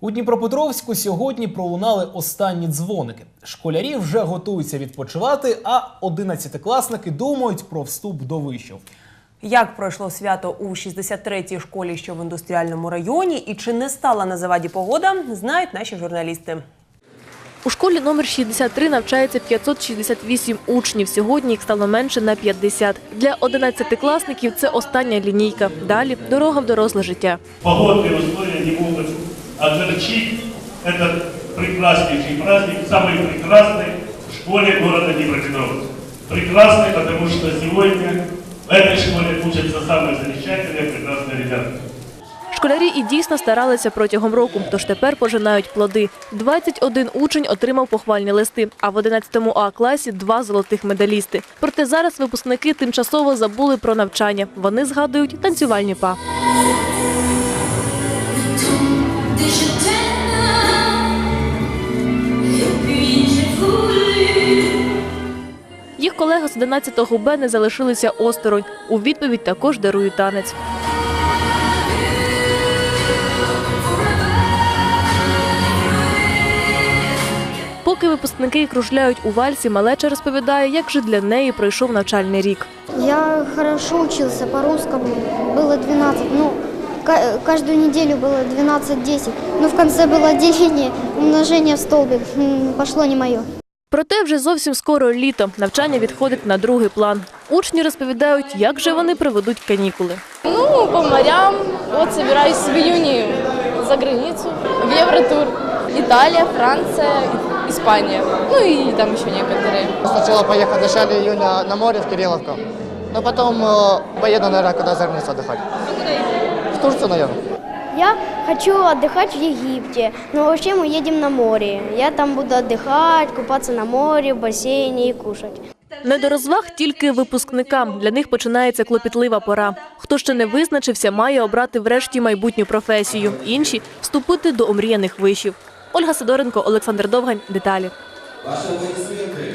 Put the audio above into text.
У Дніпропетровську сьогодні пролунали останні дзвоники. Школярі вже готуються відпочивати, а одинадцятикласники думають про вступ до вишів. Як пройшло свято у 63-й школі, що в індустріальному районі, і чи не стала на заваді погода, знають наші журналісти. У школі номер 63 навчається 568 учнів. Сьогодні їх стало менше на 50. Для 11-класників це остання лінійка. Далі дорога в доросле життя. Погодные условия не огорчить этот прекраснейший праздник, самый прекрасный в школе города Днепропетровска. Прекрасный, потому что сегодня в этой школе учатся самые замечательные, прекрасные ребята. Школярі і дійсно старалися протягом року, тож тепер пожинають плоди. 21 учень отримав похвальні листи, а в 11 А класі два золотих медалісти. Проте зараз випускники тимчасово забули про навчання. Вони згадують танцювальні па. Їх колеги з 11 Б не залишилися осторонь. У відповідь також дарують танець. Поки випускники кружляють у вальсі, малеча розповідає, як же для неї пройшов навчальний рік. Я хорошо учился по-русскому, было 12, ну, каждую неделю было 12-10, но в конце было деление, умножение в столбик, М, пошло не мое. Проте вже зовсім скоро літо. Навчання відходить на другий план. Учні розповідають, як же вони проведуть канікули. Ну, по морям. Вот собираюсь в июне за границу, в Евротур. Италия, Франция, Испания. Ну и там еще некоторые. Сначала поехать в начале июня на море в Кирилловку, но потом э, поеду, наверное, куда за границу отдыхать. В Турцию, наверное. Я хочу отдыхать в Египте, но вообще мы едем на море. Я там буду отдыхать, купаться на море, в бассейне и кушать. Не до розваг тільки випускникам. Для них починається клопітлива пора. Хто ще не визначився, має обрати врешті майбутню професію. Інші вступити до омріяних вишів. Ольга Сидоренко, Олександр Довгань. Деталі. Ваші обов'язки